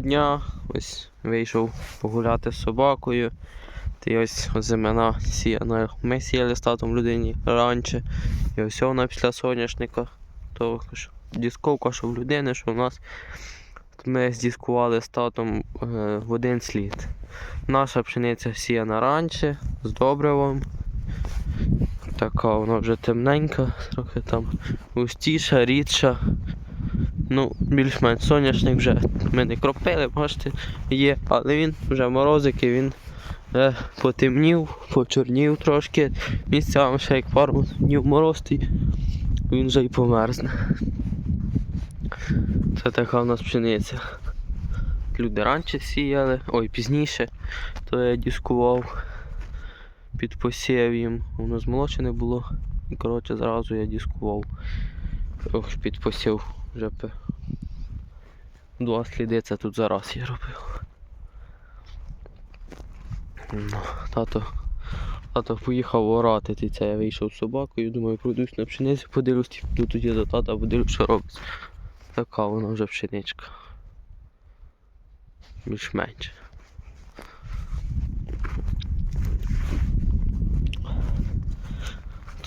Дня. Ось вийшов погуляти з собакою. Й ось зимена сіяна. Ми сіяли з татом людині раніше. І ось вона після соняшника. То дісковка, що в людини, що в нас. Ми здіскували з татом е, в один слід. Наша пшениця сіяна раніше, з добривом. Така вона вже темненька, трохи там густіша, рідша. Ну, більш-менш соняшник вже ми не кропили, бачите, є, але він вже морозики, він е, потемнів, почорнів трошки. Місцями ще як пару днів мороз, то й він вже й померзне. Це така в нас пшениця. Люди раніше сіяли, ой, пізніше, то я дискував, під посів їм, воно змолочене було. І коротше зразу я дискував. Під посів вже Два сліди це тут зараз я робив. Ну, Тато, тато поїхав орати, ти це я вийшов з собакою, думаю, пройдусь на пшеницю, подивлюсь, і піду тоді до тата, подивлюсь, що робить. Така вона вже пшеничка. Більш-менш.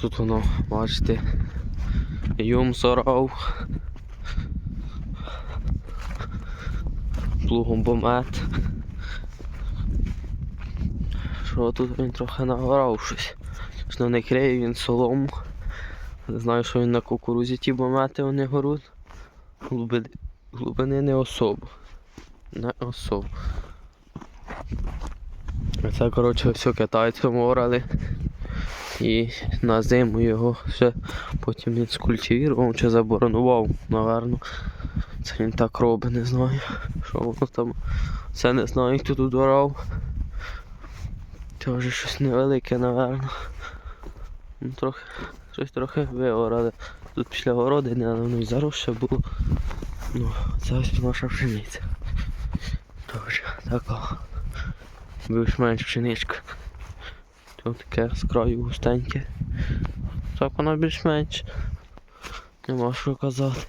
Тут воно, бачите, юм сорав. Плугом помет. Що тут він трохи нагорав щось. Що не криє він солому. Не знаю, що він на кукурузі ті бомети вони горуть. Глибини, глибини не особо. Не особо. Це, коротше, все китайцям орали. І на зиму його ще потім він скультивірував чи заборонував, напевно. Це він так робить, не знаю. Що воно там. Це не знаю, хто тут орав. Це вже щось невелике, напевно. Ну, трохи, щось трохи виорали. Тут після городини, але воно і заросше було. Ну, це ось наша пшениця. Тоже така. Більш-менш пшеничка. Тут таке з густеньке. Так вона більш-менш. Нема що казати.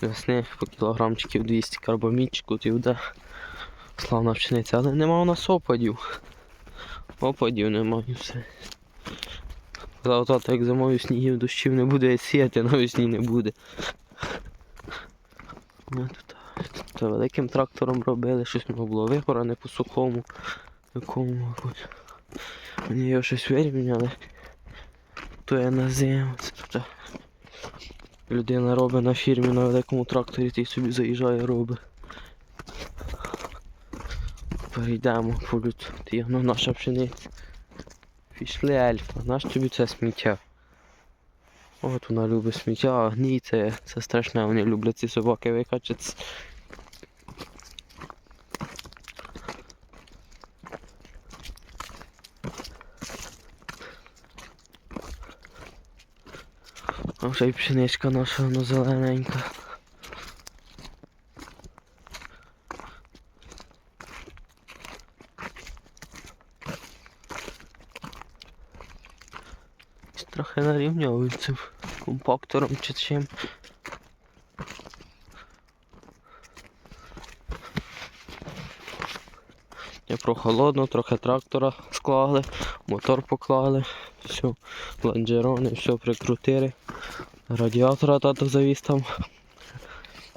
Весни по кілограмчиків 200 карбомідчику, ти буде славна пшениця, але нема у нас опадів. Опадів нема і все. Тато, як зимою снігів дощів не буде, сіяти навесні не буде. Ми тут, тут великим трактором робили, щось могло було вигоране по сухому. Якому, мабуть. Вони його щось вирівняли. То я на зиму. Це тут людина робить на фірмі на великому тракторі, ти собі заїжджає робить. Перейдемо по люд. Ти ну наша пшениця. Пішли ельфа, наш тобі це сміття. От вона любить сміття, а гній це, це страшне, вони люблять ці собаки викачати. А вже й пшеничка наша воно зелененька. Нарівнюють цим компактором чи чим. Я прохолодно, трохи трактора склали, мотор поклали, все, лонжерони, все прикрутили. Радіатора тато завіз там.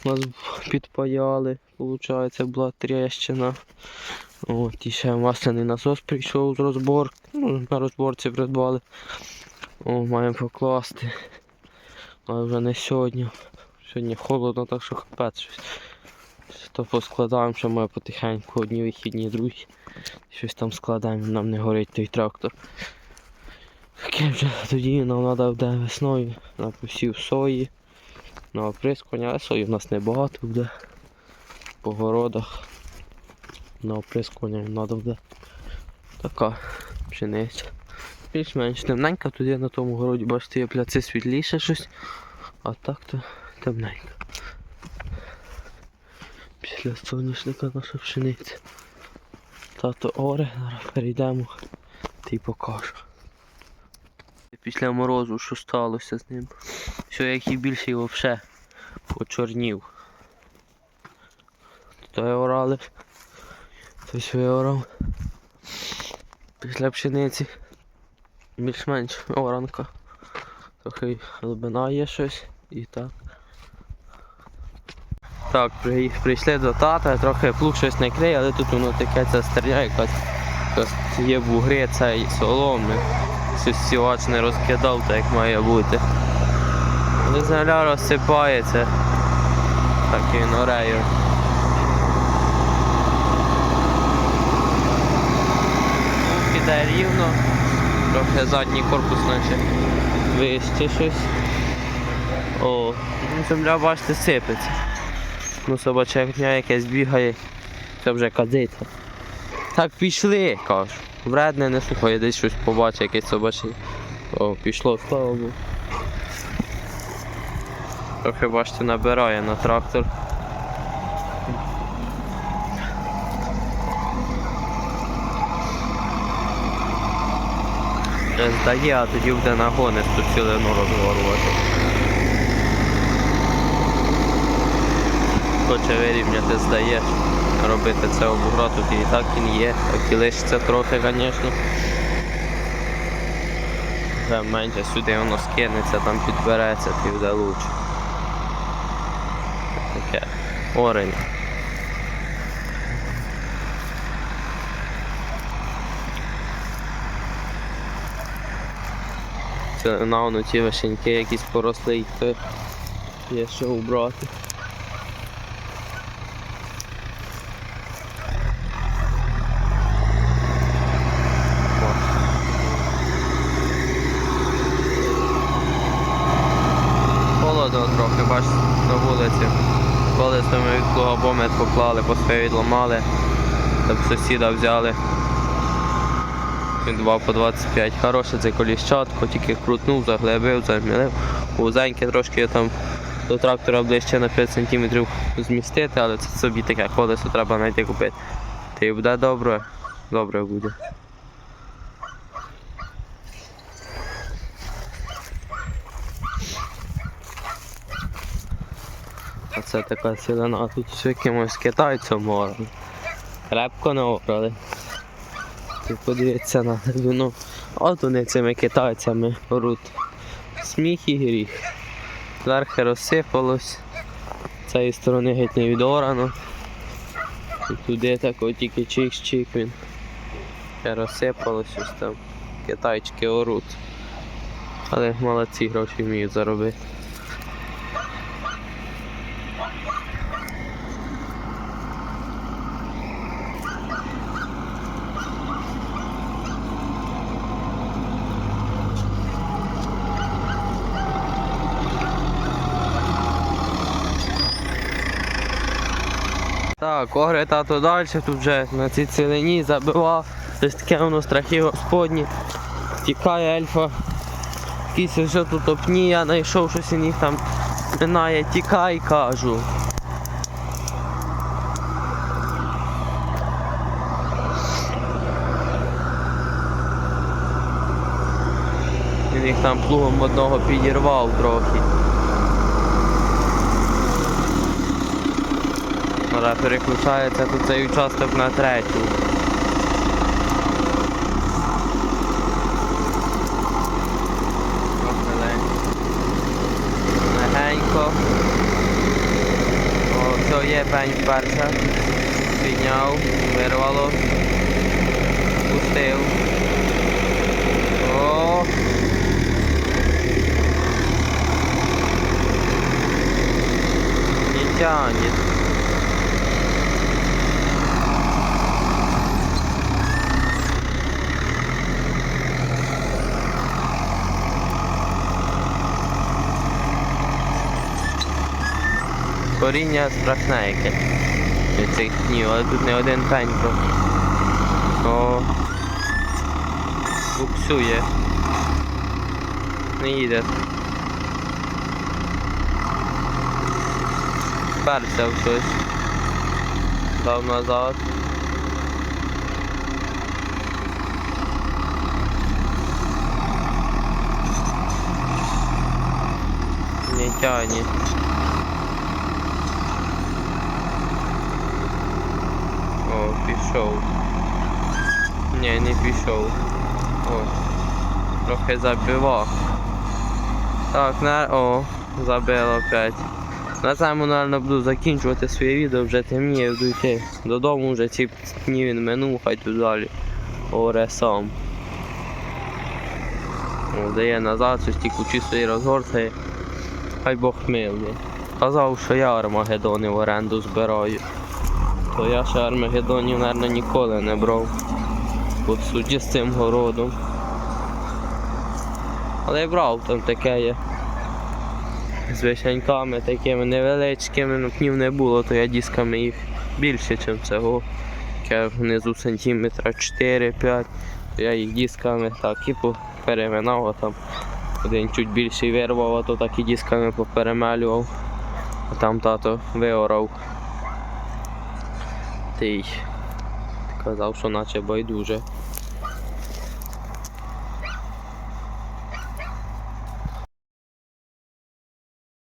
Нас підпаяли, виходить, була тріщина. От, і ще масляний насос прийшов з розбор. Ну, на розборці придбали. О, маємо покласти. Але вже не сьогодні. Сьогодні холодно, так що капець щось. То поскладаємо, що ми потихеньку одні вихідні, другі. Щось там складаємо, нам не горить той трактор. Таке вже тоді нам треба буде весною на посів сої, на оприскування, але сої в нас небагато буде по городах. На оприскування треба буде така пшениця. Більш-менш темненька, тоді на тому городі, бачите, є пляци світліше щось, а так то темненько. Після соняшника наша пшениця. Тато оре, зараз перейдемо. ти покажу. Після морозу, що сталося з ним. Все, як і більше взагалі почорнів. То орали, то все орав. Після пшениці більш-менш оранка. Трохи глибина є щось і так. Так, при- прийшли до тата, трохи плуг щось не криє, але тут воно таке ця стерня якась. якась є бугри цей соломи. Щось сівач не розкидав, так як має бути. Але земля розсипається. Так і норею. Плуг іде рівно. Трохи задній корпус наче вище щось. О, ну, земля, бачите, сипеться. Ну, собачекня якесь бігає, це вже кадиться. Так пішли, кажу. Вредне не слухає, десь щось побачить, якесь собаче. О, пішло, слава Богу. Трохи бачите, набирає на трактор. Здає, а тоді буде нагони ту цілину розгорувати. Хоче вирівняти, здає. Робити це обугра, тут і так він є, так і лишиться трохи, звісно. Вже менше сюди воно скинеться, там підбереться, і буде лучше. Таке. Орень. Це на воно ті вишеньки якісь поросли, то є що убрати. Холодно трохи, бач, на вулиці. Колесо ми від плугобомет поклали, посвої відламали, так сусіда взяли. Він 2 по 25. Хороше це коліщатко, тільки крутнув, заглибив, замілив. Вузеньке трошки там до трактора ближче на 5 см змістити, але це собі таке колесо треба знайти купити. Й буде добре, добре буде. А це така цілина, тут все якимось китайцем мором. Крепко не обрали. Ти подивіться на глибину. От вони цими китайцями беруть. Сміх і гріх. Зверху розсипалось. З цієї сторони геть не відорано. І туди так тільки чик-чик він. Розсипалось ось там. Китайчики оруть. Але молодці гроші вміють заробити. Так, огре тато далі, тут вже на цій цілині забивав. Десь таке воно страхи господні. Тікає ельфа. Якісь вже тут опні, я знайшов щось він їх там минає, тікай, кажу. Він їх там плугом одного підірвав трохи. Але переключається тут цей участок на третю. Легенько. О, все, є пень перша. Підняв, вирвало. Пустив. О! Не тянет. Коріння страшне яке від цих днів, але тут не один пень просто буксує. Не їде. Перся в щось. Дав назад. Не тягне. О, пішов. Ні, не пішов. О, трохи забивав. Так, на... О, забило опять. На цьому, напевно, буду закінчувати своє відео, вже темніє, буду йти додому, вже ці дні він минув, хай тут далі. Оре сам. Дає назад, щось тільки чисто розгортає. Хай Бог милує. Казав, що я Армагедони в оренду збираю. То я ще Армагедонів, мабуть, ніколи не брав. По суті з цим городом. Але я брав, там таке є. З вишеньками такими невеличкими, ну пнів не було, то я дисками їх більше, ніж цього. Таке внизу сантиметра 4-5. То я їх дисками так і переминав, а там один чуть більший вирвав, а то так і дисками поперемелював. А там тато виорав. Ти казав, що наче байдуже.